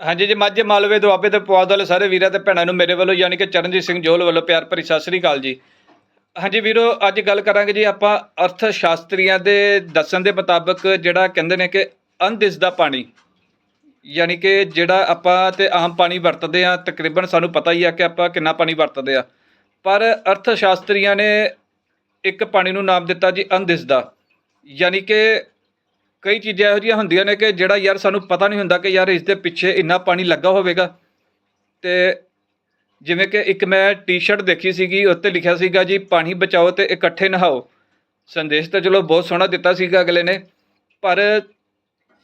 ਹਾਂਜੀ ਜੀ, ਮਾਝੇ ਮਾਲਵੇ ਦੁਆਬੇ ਤੇ ਪੁਆਧ ਵਾਲੇ ਸਾਰੇ ਵੀਰਾਂ ਤੇ ਭੈਣਾਂ ਨੂੰ ਮੇਰੇ ਵੱਲੋਂ ਯਾਨੀ ਕਿ ਚਰਨਜੀਤ ਸਿੰਘ ਜੋਲ ਵੱਲੋਂ ਪਿਆਰ ਭਰੀ ਸਤਿ ਸ੍ਰੀ ਅਕਾਲ ਜੀ। ਹਾਂਜੀ ਵੀਰੋ, ਅੱਜ ਗੱਲ ਕਰਾਂਗੇ ਜੀ ਆਪਾਂ ਅਰਥ ਸ਼ਾਸਤਰੀਆਂ ਦੇ ਦੱਸਣ ਦੇ ਮੁਤਾਬਕ ਜਿਹੜਾ ਕਹਿੰਦੇ ਨੇ ਕਿ ਅਨਦਿਸਦਾ ਪਾਣੀ। ਯਾਨੀ ਕਿ ਜਿਹੜਾ ਆਪਾਂ ਤੇ ਆਮ ਪਾਣੀ ਵਰਤਦੇ ਆ ਤਕਰੀਬਨ ਸਾਨੂੰ ਪਤਾ ਹੀ ਆ ਕਿ ਆਪਾਂ ਕਿੰਨਾ ਪਾਣੀ ਵਰਤਦੇ ਆ ਪਰ ਅਰਥ ਸ਼ਾਸਤਰੀਆਂ ਨੇ ਇੱਕ ਪਾਣੀ ਨੂੰ ਨਾਮ ਦਿੱਤਾ ਜੀ ਅਨਦਿਸਦਾ ਯਾਨੀ ਕਿ ਕਈ ਚੀਜ਼ਾਂ ਇਹੋ ਜਿਹੀਆਂ ਹੁੰਦੀਆਂ ਨੇ ਕਿ ਜਿਹੜਾ ਯਾਰ ਸਾਨੂੰ ਪਤਾ ਨਹੀਂ ਹੁੰਦਾ ਕਿ ਯਾਰ ਇਸ ਦੇ ਪਿੱਛੇ ਇੰਨਾ ਪਾਣੀ ਲੱਗਾ ਹੋਵੇਗਾ। ਤੇ ਜਿਵੇਂ ਕਿ ਇੱਕ ਮੈਂ ਟੀ-ਸ਼ਰਟ ਦੇਖੀ ਸੀਗੀ, ਉੱਤੇ ਲਿਖਿਆ ਸੀਗਾ ਜੀ, ਪਾਣੀ ਬਚਾਓ ਤੇ ਇਕੱਠੇ ਨਹਾਓ। ਸੰਦੇਸ਼ ਤਾਂ ਚਲੋ ਬਹੁਤ ਸੋਹਣਾ ਦਿੱਤਾ ਸੀਗਾ ਅਗਲੇ ਨੇ। ਪਰ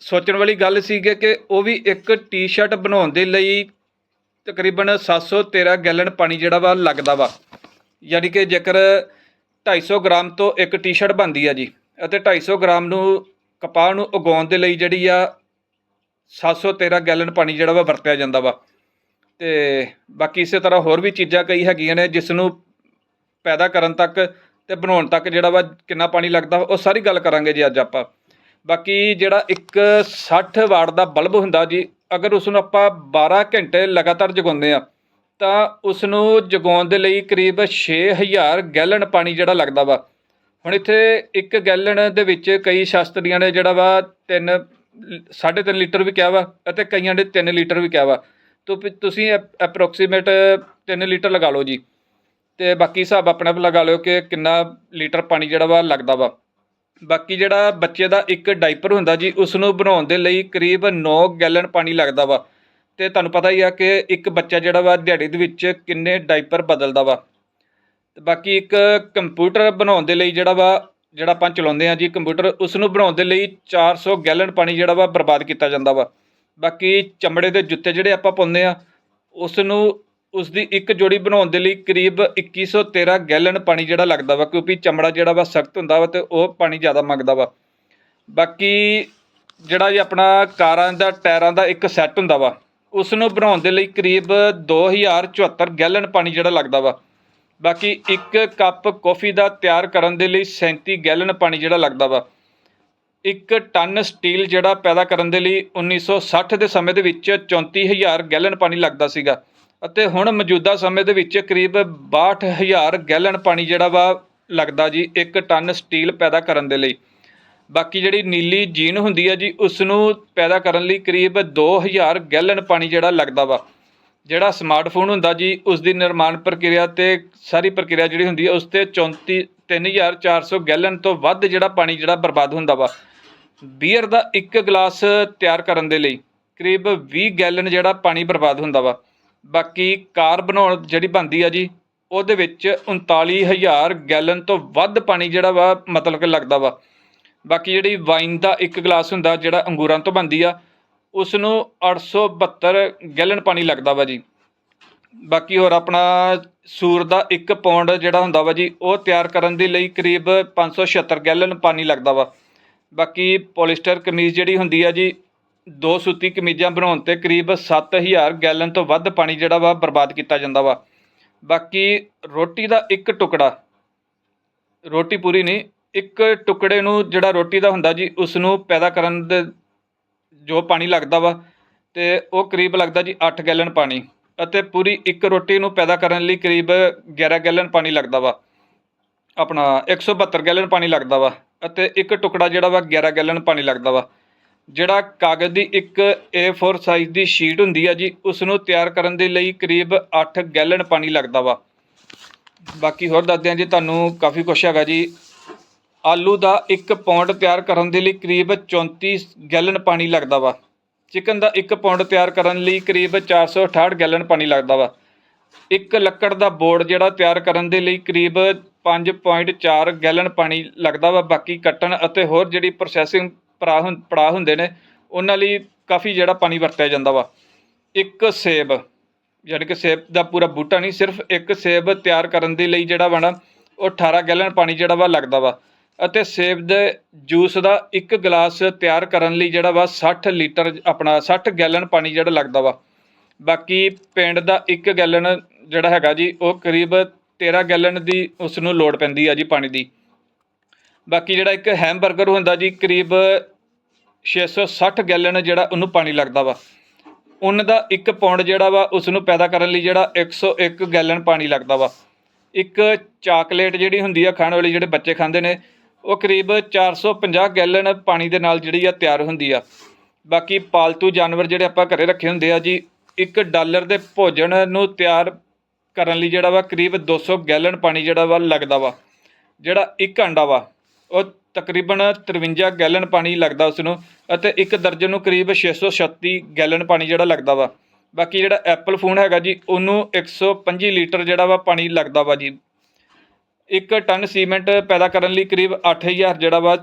ਸੋਚਣ ਵਾਲੀ ਗੱਲ ਸੀਗੀ ਕਿ ਉਹ ਵੀ ਇੱਕ ਟੀ-ਸ਼ਰਟ ਬਣਾਉਣ ਦੇ ਲਈ ਤਕਰੀਬਨ 713 ਗੈਲਨ ਪਾਣੀ ਜਿਹੜਾ ਵਾ ਲੱਗਦਾ ਵਾ। ਯਾਨੀ ਕਿ ਜੇਕਰ 250 ਗ੍ਰਾਮ ਤੋਂ ਇੱਕ ਟੀ-ਸ਼ਰਟ ਬਣਦੀ ਆ ਜੀ, ਅਤੇ 250 ਗ੍ਰਾਮ ਨੂੰ ਕਪਾਹ ਨੂੰ ਉਗਾਉਣ ਦੇ ਲਈ ਜਿਹੜੀ ਆ 713 ਗੈਲਨ ਪਾਣੀ ਜਿਹੜਾ ਵਾ ਵਰਤਿਆ ਜਾਂਦਾ ਵਾ। ਤੇ ਬਾਕੀ ਇਸੇ ਤਰ੍ਹਾਂ ਹੋਰ ਵੀ ਚੀਜ਼ਾਂ ਕਈ ਹੈਗੀਆਂ ਨੇ ਜਿਸ ਨੂੰ ਪੈਦਾ ਕਰਨ ਤੱਕ ਤੇ ਬਣਾਉਣ ਤੱਕ ਜਿਹੜਾ ਵਾ ਕਿੰਨਾ ਪਾਣੀ ਲੱਗਦਾ ਵਾ, ਉਹ ਸਾਰੀ ਗੱਲ ਕਰਾਂਗੇ ਜੀ ਅੱਜ ਆਪਾਂ। ਬਾਕੀ ਜਿਹੜਾ ਇੱਕ 60 ਵਾਟ ਦਾ ਬਲਬ ਹੁੰਦਾ ਜੀ ਅਗਰ ਉਸ ਨੂੰ ਆਪਾਂ 12 ਘੰਟੇ ਲਗਾਤਾਰ ਜਗਾਉਂਦੇ ਆ ਤਾਂ ਉਸ ਨੂੰ ਜਗਾਉਣ ਦੇ ਲਈ ਕਰੀਬ 6000 ਗੈਲਨ ਪਾਣੀ ਜਿਹੜਾ ਲੱਗਦਾ ਵਾ ਹੁਣ ਇੱਥੇ ਇੱਕ ਗੈਲਨ ਦੇ ਵਿੱਚ ਕਈ ਸ਼ਾਸਤਰੀਆਂ ਨੇ ਜਿਹੜਾ ਵਾ 3 3.5 ਲੀਟਰ ਵੀ ਕਿਹਾ ਵਾ ਅਤੇ ਕਈਆਂ ਨੇ 3 ਲੀਟਰ ਵੀ ਕਿਹਾ ਵਾ। ਤੋ ਫਿਰ ਤੁਸੀਂ ਅਪਰੋਕਸੀਮੇਟ 3 ਲੀਟਰ ਲਗਾ ਲਓ ਜੀ। ਤੇ ਬਾਕੀ ਹਿਸਾਬ ਆਪਣੇ ਆਪ ਲਗਾ ਲਿਓ ਕਿ ਕਿੰਨਾ ਲੀਟਰ ਪਾਣੀ ਜਿਹੜਾ ਵਾ ਲੱਗਦਾ ਵਾ। ਬਾਕੀ ਜਿਹੜਾ ਬੱਚੇ ਦਾ ਇੱਕ ਡਾਈਪਰ ਹੁੰਦਾ ਜੀ ਉਸ ਨੂੰ ਬਣਾਉਣ ਦੇ ਲਈ ਕਰੀਬ 9 ਗੈਲਨ ਪਾਣੀ ਲੱਗਦਾ ਵਾ। ਤੇ ਤੁਹਾਨੂੰ ਪਤਾ ਹੀ ਆ ਕਿ ਇੱਕ ਬੱਚਾ ਜਿਹੜਾ ਵਾ ਦਿਹਾੜੀ ਦੇ ਵਿੱਚ ਕਿੰਨੇ ਡਾਈਪਰ ਬਦਲਦਾ ਵਾ। ਤੇ ਬਾਕੀ ਇੱਕ ਕੰਪਿਊਟਰ ਬਣਾਉਣ ਦੇ ਲਈ ਜਿਹੜਾ ਵਾ, ਜਿਹੜਾ ਆਪਾਂ ਚਲਾਉਂਦੇ ਆ ਜੀ ਕੰਪਿਊਟਰ ਉਸ ਨੂੰ ਬਣਾਉਣ ਦੇ ਲਈ 400 ਗੈਲਨ ਪਾਣੀ ਜਿਹੜਾ ਵਾ ਬਰਬਾਦ ਕੀਤਾ ਜਾਂਦਾ ਵਾ। ਬਾਕੀ ਚਮੜੇ ਦੇ ਜੁੱਤੇ ਜਿਹੜੇ ਆਪਾਂ ਪਾਉਂਦੇ ਆ ਉਸ ਨੂੰ ਉਸ ਦੀ ਇੱਕ ਜੋੜੀ ਬਣਾਉਣ ਦੇ ਲਈ ਕਰੀਬ 2113 ਗੈਲਨ ਪਾਣੀ ਜਿਹੜਾ ਲੱਗਦਾ ਵਾ, ਕਿਉਂਕਿ ਚਮੜਾ ਜਿਹੜਾ ਵਾ ਸਖਤ ਹੁੰਦਾ ਵਾ ਤੇ ਉਹ ਪਾਣੀ ਜ਼ਿਆਦਾ ਮੰਗਦਾ ਵਾ। ਬਾਕੀ ਜਿਹੜਾ ਜੀ ਆਪਣਾ ਕਾਰਾਂ ਦਾ, ਟਾਇਰਾਂ ਦਾ ਇੱਕ ਸੈੱਟ ਹੁੰਦਾ ਵਾ ਉਸ ਨੂੰ ਬਣਾਉਣ ਦੇ ਲਈ ਕਰੀਬ 2074 ਗੈਲਨ ਪਾਣੀ ਜਿਹੜਾ ਲੱਗਦਾ ਵਾ। ਬਾਕੀ ਇੱਕ ਕੱਪ ਕੌਫੀ ਦਾ ਤਿਆਰ ਕਰਨ ਦੇ ਲਈ 37 ਗੈਲਨ ਪਾਣੀ ਜਿਹੜਾ ਲੱਗਦਾ ਵਾ। ਇੱਕ ਟਨ ਸਟੀਲ ਜਿਹੜਾ ਪੈਦਾ ਕਰਨ ਦੇ ਲਈ 1960 ਦੇ ਸਮੇਂ ਦੇ ਵਿੱਚ 34000 ਗੈਲਨ ਪਾਣੀ ਲੱਗਦਾ ਸੀਗਾ। ਅਤੇ ਹੁਣ ਮੌਜੂਦਾ ਸਮੇਂ ਦੇ ਵਿੱਚ ਕਰੀਬ 62000 ਗੈਲਨ ਪਾਣੀ ਜਿਹੜਾ ਵਾ ਲੱਗਦਾ ਜੀ, ਇੱਕ ਟਨ ਸਟੀਲ ਪੈਦਾ ਕਰਨ ਦੇ ਲਈ। ਬਾਕੀ ਜਿਹੜੀ ਨੀਲੀ ਜੀਨ ਹੁੰਦੀ ਹੈ ਜੀ ਉਸ ਨੂੰ ਪੈਦਾ ਕਰਨ ਲਈ ਕਰੀਬ 2000 ਗੈਲਨ ਪਾਣੀ ਜਿਹੜਾ ਲੱਗਦਾ ਵਾ। ਜਿਹੜਾ ਸਮਾਰਟਫੋਨ ਹੁੰਦਾ ਜੀ ਉਸ ਦੀ ਨਿਰਮਾਣ ਪ੍ਰਕਿਰਿਆ ਤੇ ਸਾਰੀ ਪ੍ਰਕਿਰਿਆ ਜਿਹੜੀ ਹੁੰਦੀ ਹੈ, ਉਸ ਤੇ 34 3400 ਗੈਲਨ ਤੋਂ ਵੱਧ ਜਿਹੜਾ ਪਾਣੀ ਜਿਹੜਾ ਬਰਬਾਦ ਹੁੰਦਾ ਵਾ, ਬੀਅਰ ਦਾ ਇੱਕ ਗਲਾਸ ਤਿਆਰ ਕਰਨ ਦੇ ਲਈ ਕਰੀਬ 20 ਗੈਲਨ ਜਿਹੜਾ ਪਾਣੀ ਬਰਬਾਦ ਹੁੰਦਾ ਵਾ। ਬਾਕੀ ਕਾਰ ਬਣਾਉਣ ਜਿਹੜੀ ਬਣਦੀ ਆ ਜੀ, ਉਹਦੇ ਵਿੱਚ 39000 ਗੈਲਨ ਤੋਂ ਵੱਧ ਪਾਣੀ ਜਿਹੜਾ ਵਾ ਮਤਲਬ ਕਿ ਲੱਗਦਾ ਵਾ। ਬਾਕੀ ਜਿਹੜੀ ਵਾਈਨ ਦਾ ਇੱਕ ਗਲਾਸ ਹੁੰਦਾ, ਜਿਹੜਾ ਅੰਗੂਰਾਂ ਤੋਂ ਬਣਦੀ ਆ ਉਸ ਨੂੰ 872 ਗੈਲਨ ਪਾਣੀ ਲੱਗਦਾ ਵਾ ਜੀ। ਬਾਕੀ ਹੋਰ ਆਪਣਾ ਸੂਰ ਦਾ 1 ਪੌਂਡ ਜਿਹੜਾ ਹੁੰਦਾ ਵਾ ਜੀ, ਉਹ ਤਿਆਰ ਕਰਨ ਦੇ ਲਈ ਕਰੀਬ 576 ਗੈਲਨ ਪਾਣੀ ਲੱਗਦਾ ਵਾ। ਬਾਕੀ ਪੋਲੀਸਟਰ ਕਮੀਜ਼ ਜਿਹੜੀ ਹੁੰਦੀ ਆ ਜੀ, ਦੋ ਸੂਤੀ ਕਮੀਜ਼ਾਂ ਬਣਾਉਣ ਤੇ ਕਰੀਬ 7000 ਗੈਲਨ ਤੋਂ ਵੱਧ ਪਾਣੀ ਜਿਹੜਾ ਵਾ ਬਰਬਾਦ ਕੀਤਾ ਜਾਂਦਾ ਵਾ। ਬਾਕੀ ਰੋਟੀ ਦਾ ਇੱਕ ਟੁਕੜਾ, ਰੋਟੀ ਪੂਰੀ ਨਹੀਂ, ਇੱਕ ਟੁਕੜੇ ਨੂੰ ਜਿਹੜਾ ਰੋਟੀ ਦਾ ਹੁੰਦਾ ਜੀ ਉਸ ਨੂੰ ਪੈਦਾ ਕਰਨ ਦੇ ਜੋ ਪਾਣੀ ਲੱਗਦਾ ਵਾ ਤੇ ਉਹ ਕਰੀਬ ਲੱਗਦਾ ਜੀ 8 ਗੈਲਨ ਪਾਣੀ ਅਤੇ ਪੂਰੀ ਇੱਕ ਰੋਟੀ ਨੂੰ ਪੈਦਾ ਕਰਨ ਲਈ ਕਰੀਬ 11 ਗੈਲਨ ਪਾਣੀ ਲੱਗਦਾ ਵਾ। ਆਪਣਾ 172 ਗੈਲਨ ਪਾਣੀ ਲੱਗਦਾ ਵਾ ਅਤੇ ਇੱਕ ਟੁਕੜਾ ਜਿਹੜਾ ਵਾ 11 ਗੈਲਨ ਪਾਣੀ ਲੱਗਦਾ ਵਾ। ਜਿਹੜਾ ਕਾਗਜ਼ ਦੀ ਇੱਕ A4 ਸਾਈਜ਼ ਦੀ ਸ਼ੀਟ ਹੁੰਦੀ ਆ ਜੀ ਉਸ ਨੂੰ ਤਿਆਰ ਕਰਨ ਦੇ ਲਈ ਕਰੀਬ 8 ਗੈਲਨ ਪਾਣੀ ਲੱਗਦਾ ਵਾ। ਬਾਕੀ ਹੋਰ ਦੱਸਦੇ ਹਾਂ ਜੀ, ਤੁਹਾਨੂੰ ਕਾਫੀ ਕੁਛ ਹੈਗਾ ਜੀ। ਆਲੂ ਦਾ 1 ਪੌਂਡ ਤਿਆਰ ਕਰਨ ਦੇ ਲਈ ਕਰੀਬ 34 ਗੈਲਨ ਪਾਣੀ ਲੱਗਦਾ ਵਾ। ਚਿਕਨ ਦਾ 1 ਪੌਂਡ ਤਿਆਰ ਕਰਨ ਲਈ ਕਰੀਬ 468 ਗੈਲਨ ਪਾਣੀ ਲੱਗਦਾ ਵਾ। ਇੱਕ ਲੱਕੜ ਦਾ ਬੋਰਡ ਜਿਹੜਾ ਤਿਆਰ ਕਰਨ ਦੇ ਲਈ ਕਰੀਬ 5.4 ਗੈਲਨ ਪਾਣੀ ਲੱਗਦਾ ਵਾ। ਬਾਕੀ ਕੱਟਣ ਅਤੇ ਹੋਰ ਜਿਹੜੀ ਪ੍ਰੋਸੈਸਿੰਗ ਪੜਾ ਪੜਾ ਹੁੰਦੇ ਨੇ, ਉਹਨਾਂ ਲਈ ਕਾਫੀ ਜਿਹੜਾ ਪਾਣੀ ਵਰਤਿਆ ਜਾਂਦਾ ਵਾ। ਇੱਕ ਸੇਬ, ਯਾਨੀ ਕਿ ਸੇਬ ਦਾ ਪੂਰਾ ਬੂਟਾ ਨਹੀਂ, ਸਿਰਫ ਇੱਕ ਸੇਬ ਤਿਆਰ ਕਰਨ ਦੇ ਲਈ ਜਿਹੜਾ ਵਾ ਨਾ, ਉਹ 18 ਗੈਲਨ ਪਾਣੀ ਜਿਹੜਾ ਵਾ ਲੱਗਦਾ ਵਾ। ਅਤੇ ਸੇਬ ਦੇ ਜੂਸ ਦਾ ਇੱਕ ਗਲਾਸ ਤਿਆਰ ਕਰਨ ਲਈ ਜਿਹੜਾ ਵਾ 60 ਲੀਟਰ ਆਪਣਾ 60 ਗੈਲਨ ਪਾਣੀ ਜਿਹੜਾ ਲੱਗਦਾ ਵਾ। ਬਾਕੀ ਪਿੰਡ ਦਾ ਇੱਕ ਗੈਲਨ ਜਿਹੜਾ ਹੈਗਾ ਜੀ, ਉਹ ਕਰੀਬ 13 ਗੈਲਨ ਦੀ ਉਸ ਨੂੰ ਲੋੜ ਪੈਂਦੀ ਆ ਜੀ ਪਾਣੀ ਦੀ। ਬਾਕੀ ਜਿਹੜਾ ਇੱਕ ਹੈਮਬਰਗਰ ਹੁੰਦਾ ਜੀ, ਕਰੀਬ 660 ਗੈਲਨ ਜਿਹੜਾ ਉਹਨੂੰ ਪਾਣੀ ਲੱਗਦਾ ਵਾ। ਉਨ ਦਾ 1 ਪੌਂਡ ਜਿਹੜਾ ਵਾ ਉਸ ਨੂੰ ਪੈਦਾ ਕਰਨ ਲਈ ਜਿਹੜਾ 101 ਗੈਲਨ ਪਾਣੀ ਲੱਗਦਾ ਵਾ। ਇੱਕ ਚਾਕਲੇਟ ਜਿਹੜੀ ਹੁੰਦੀ ਆ ਖਾਣ ਵਾਲੀ ਜਿਹੜੇ ਬੱਚੇ ਖਾਂਦੇ ਨੇ ਉਹ ਕਰੀਬ 450 ਗੈਲਨ ਪਾਣੀ ਦੇ ਨਾਲ ਜਿਹੜੀ ਆ ਤਿਆਰ ਹੁੰਦੀ ਆ। ਬਾਕੀ ਪਾਲਤੂ ਜਾਨਵਰ ਜਿਹੜੇ ਆਪਾਂ ਘਰੇ ਰੱਖੇ ਹੁੰਦੇ ਆ ਜੀ 1 ਡਾਲਰ ਦੇ ਭੋਜਨ ਨੂੰ ਤਿਆਰ ਕਰਨ ਲਈ ਜਿਹੜਾ ਵਾ ਕਰੀਬ 200 ਗੈਲਨ ਪਾਣੀ ਜਿਹੜਾ ਵਾ ਲੱਗਦਾ ਵਾ, ਜਿਹੜਾ ਇੱਕ ਅੰਡਾ ਵਾ, ਉਹ ਤਕਰੀਬਨ 53 ਗੈਲਨ ਪਾਣੀ ਲੱਗਦਾ ਉਸ ਨੂੰ ਅਤੇ ਇੱਕ ਦਰਜਨ ਨੂੰ ਕਰੀਬ 636 ਗੈਲਨ ਪਾਣੀ ਜਿਹੜਾ ਲੱਗਦਾ ਵਾ। ਬਾਕੀ ਜਿਹੜਾ ਐਪਲ ਫੋਨ ਹੈਗਾ ਜੀ, ਉਹਨੂੰ 125 ਲੀਟਰ ਜਿਹੜਾ ਵਾ ਪਾਣੀ ਲੱਗਦਾ ਵਾ ਜੀ। ਇੱਕ ਟਨ ਸੀਮੈਂਟ ਪੈਦਾ ਕਰਨ ਲਈ ਕਰੀਬ 8000 ਜਿਹੜਾ ਵਾ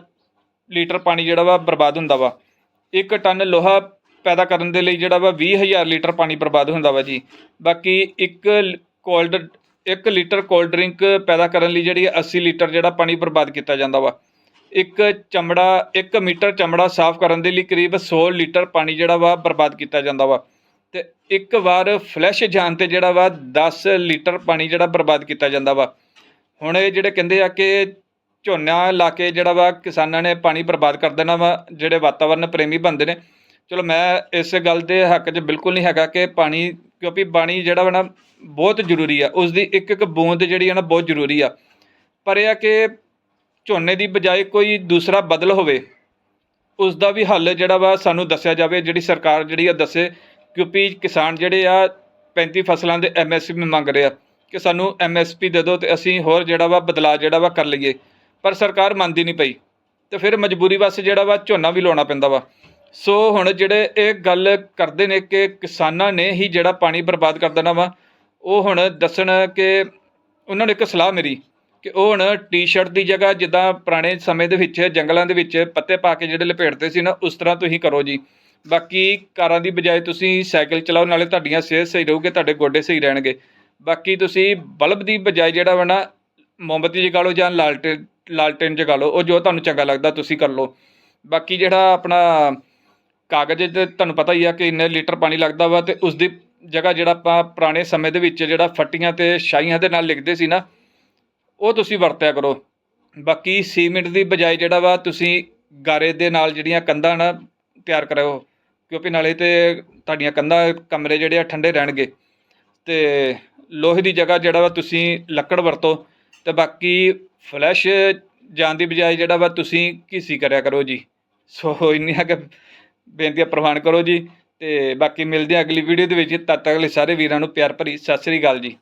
ਲੀਟਰ ਪਾਣੀ ਜਿਹੜਾ ਵਾ ਬਰਬਾਦ ਹੁੰਦਾ ਵਾ। ਇੱਕ ਟਨ ਲੋਹਾ ਪੈਦਾ ਕਰਨ ਦੇ ਲਈ ਜਿਹੜਾ ਵਾ 20000 ਲੀਟਰ ਪਾਣੀ ਬਰਬਾਦ ਹੁੰਦਾ ਵਾ ਜੀ। ਬਾਕੀ ਇੱਕ ਕੋਲਡ 1 ਲੀਟਰ ਕੋਲਡ ਡਰਿੰਕ ਪੈਦਾ ਕਰਨ ਲਈ ਜਿਹੜੀ 80 ਲੀਟਰ ਜਿਹੜਾ ਪਾਣੀ ਬਰਬਾਦ ਕੀਤਾ ਜਾਂਦਾ ਵਾ। ਇੱਕ ਚਮੜਾ 1 ਮੀਟਰ ਚਮੜਾ ਸਾਫ਼ ਕਰਨ ਦੇ ਲਈ ਕਰੀਬ 100 ਲੀਟਰ ਪਾਣੀ ਜਿਹੜਾ ਵਾ ਬਰਬਾਦ ਕੀਤਾ ਜਾਂਦਾ ਵਾ। ਤੇ ਇੱਕ ਵਾਰ ਫਲੈਸ਼ ਜਾਣ ਤੇ ਜਿਹੜਾ ਵਾ 10 ਲੀਟਰ ਪਾਣੀ ਜਿਹੜਾ ਬਰਬਾਦ ਕੀਤਾ ਜਾਂਦਾ ਵਾ। ਹੁਣ ਇਹ ਜਿਹੜੇ ਕਹਿੰਦੇ ਆ ਕਿ ਝੋਨਾ ਲਾ ਕੇ ਜਿਹੜਾ ਵਾ ਕਿਸਾਨਾਂ ਨੇ ਪਾਣੀ ਬਰਬਾਦ ਕਰ ਦੇਣਾ ਵਾ, ਜਿਹੜੇ ਵਾਤਾਵਰਨ ਪ੍ਰੇਮੀ ਬੰਦੇ ਨੇ। ਚਲੋ ਮੈਂ ਇਸ ਗੱਲ ਦੇ ਹੱਕ 'ਚ ਬਿਲਕੁਲ ਨਹੀਂ ਹੈਗਾ ਕਿ ਪਾਣੀ, ਕਿਉਂਕਿ ਪਾਣੀ ਜਿਹੜਾ ਵਾ ਨਾ ਬਹੁਤ ਜ਼ਰੂਰੀ ਆ। ਉਸ ਦੀ ਇੱਕ ਇੱਕ ਬੂੰਦ ਜਿਹੜੀ ਆ ਨਾ ਬਹੁਤ ਜ਼ਰੂਰੀ ਆ। ਪਰ ਇਹ ਆ ਕਿ ਝੋਨੇ ਦੀ ਬਜਾਏ ਕੋਈ ਦੂਸਰਾ ਬਦਲ ਹੋਵੇ ਉਸ ਦਾ ਵੀ ਹੱਲ ਜਿਹੜਾ ਵਾ ਸਾਨੂੰ ਦੱਸਿਆ ਜਾਵੇ, ਜਿਹੜੀ ਸਰਕਾਰ ਜਿਹੜੀ ਆ ਦੱਸੇ, ਕਿਉਂਕਿ ਕਿਸਾਨ ਜਿਹੜੇ ਆ 35 ਫਸਲਾਂ ਦੇ ਐਮਐਸਪੀ ਮੰਗ ਰਹੇ ਆ। ਕਿ ਸਾਨੂੰ ਐਮਐਸਪੀ ਦੇ ਦਿਓ ਤੇ ਅਸੀਂ ਹੋਰ ਜਿਹੜਾ ਵਾ ਬਦਲਾਅ ਜਿਹੜਾ ਵਾ ਕਰ ਲਈਏ। ਪਰ ਸਰਕਾਰ ਮੰਨਦੀ ਨਹੀਂ ਪਈ ਤੇ ਫਿਰ ਮਜਬੂਰੀ ਵਾਸਤੇ ਜਿਹੜਾ ਵਾ ਝੋਨਾ ਵੀ ਲਾਉਣਾ ਪੈਂਦਾ ਵਾ। ਸੋ ਹੁਣ ਜਿਹੜੇ ਇਹ ਗੱਲ ਕਰਦੇ ਨੇ ਕਿ ਕਿਸਾਨਾਂ ਨੇ ਹੀ ਜਿਹੜਾ ਪਾਣੀ ਬਰਬਾਦ ਕਰ ਦੇਣਾ ਵਾ, ਉਹ ਹੁਣ ਦੱਸਣ ਕਿ ਉਹਨਾਂ ਨੂੰ ਇੱਕ ਸਲਾਹ ਮੇਰੀ ਕਿ ਉਹ ਹੁਣ ਟੀ-ਸ਼ਰਟ ਦੀ ਜਗ੍ਹਾ ਜਿੱਦਾਂ ਪੁਰਾਣੇ ਸਮੇਂ ਦੇ ਵਿੱਚ, ਜੰਗਲਾਂ ਦੇ ਵਿੱਚ ਪੱਤੇ ਪਾ ਕੇ ਜਿਹੜੇ ਲਪੇਟਦੇ ਸੀ ਨਾ, ਉਸ ਤਰ੍ਹਾਂ ਤੁਸੀਂ ਕਰੋ ਜੀ। ਬਾਕੀ ਕਾਰਾਂ ਦੀ ਬਜਾਏ ਤੁਸੀਂ ਸਾਈਕਲ ਚਲਾਓ, ਨਾਲੇ ਤੁਹਾਡੀਆਂ ਸਿਹਤ ਸਹੀ ਰਹੂਗੀ, ਤੁਹਾਡੇ ਗੋਡੇ ਸਹੀ ਰਹਿਣਗੇ। ਬਾਕੀ ਤੁਸੀਂ ਬਲਬ ਦੀ ਬਜਾਏ ਜਿਹੜਾ ਵਾ ਨਾ, ਮੋਮਬੱਤੀ ਜਗਾ ਲਓ ਜਾਂ ਲਾਲਟੇਨ ਲਾਲਟੇਨ ਜਗਾ ਲਓ, ਉਹ ਜੋ ਤੁਹਾਨੂੰ ਚੰਗਾ ਲੱਗਦਾ ਤੁਸੀਂ ਕਰ ਲਓ। ਬਾਕੀ ਜਿਹੜਾ ਆਪਣਾ ਕਾਗਜ਼ ਤੇ ਤੁਹਾਨੂੰ ਪਤਾ ਹੀ ਆ ਕਿ ਇੰਨੇ ਲੀਟਰ ਪਾਣੀ ਲੱਗਦਾ ਵਾ ਤੇ ਉਸ ਦੀ ਜਗ੍ਹਾ ਜਿਹੜਾ ਆਪਾਂ ਪੁਰਾਣੇ ਸਮੇਂ ਦੇ ਵਿੱਚ ਜਿਹੜਾ ਫੱਟੀਆਂ ਤੇ ਸ਼ਾਹੀਆਂ ਦੇ ਨਾਲ ਲਿਖਦੇ ਸੀ ਨਾ, ਉਹ ਤੁਸੀਂ ਵਰਤਿਆ ਕਰੋ। ਬਾਕੀ ਸੀਮਿੰਟ ਦੀ ਬਜਾਏ ਜਿਹੜਾ ਵਾ ਤੁਸੀਂ ਗਾਰੇ ਦੇ ਨਾਲ ਜਿਹੜੀਆਂ ਕੰਧਾਂ ਨਾ ਤਿਆਰ ਕਰਾਓ, ਕਿਉਂਕਿ ਨਾਲੇ ਤੇ ਤੁਹਾਡੀਆਂ ਕੰਧਾਂ ਕਮਰੇ ਜਿਹੜੇ ਆ ਠੰਡੇ ਰਹਿਣਗੇ। ਤੇ ਲੋਹੇ ਦੀ ਜਗ੍ਹਾ ਜਿਹੜਾ ਵਾ ਤੁਸੀਂ ਲੱਕੜ ਵਰਤੋ ਤੇ ਬਾਕੀ ਫਲੈਸ਼ ਜਾਣ ਦੀ ਬਜਾਏ ਜਿਹੜਾ ਵਾ ਤੁਸੀਂ ਘੀਸੀ ਕਰਿਆ ਕਰੋ ਜੀ। ਸੋ ਇੰਨੀਆਂ ਕਿ ਬੇਨਤੀਆਂ ਪ੍ਰਵਾਨ ਕਰੋ ਜੀ ਤੇ ਬਾਕੀ ਮਿਲਦੇ ਆ ਅਗਲੀ ਵੀਡੀਓ ਦੇ ਵਿੱਚ। ਤਦ ਤੱਕ ਲਈ ਸਾਰੇ ਵੀਰਾਂ ਨੂੰ ਪਿਆਰ ਭਰੀ ਸਤਿ ਸ੍ਰੀ ਅਕਾਲ ਜੀ।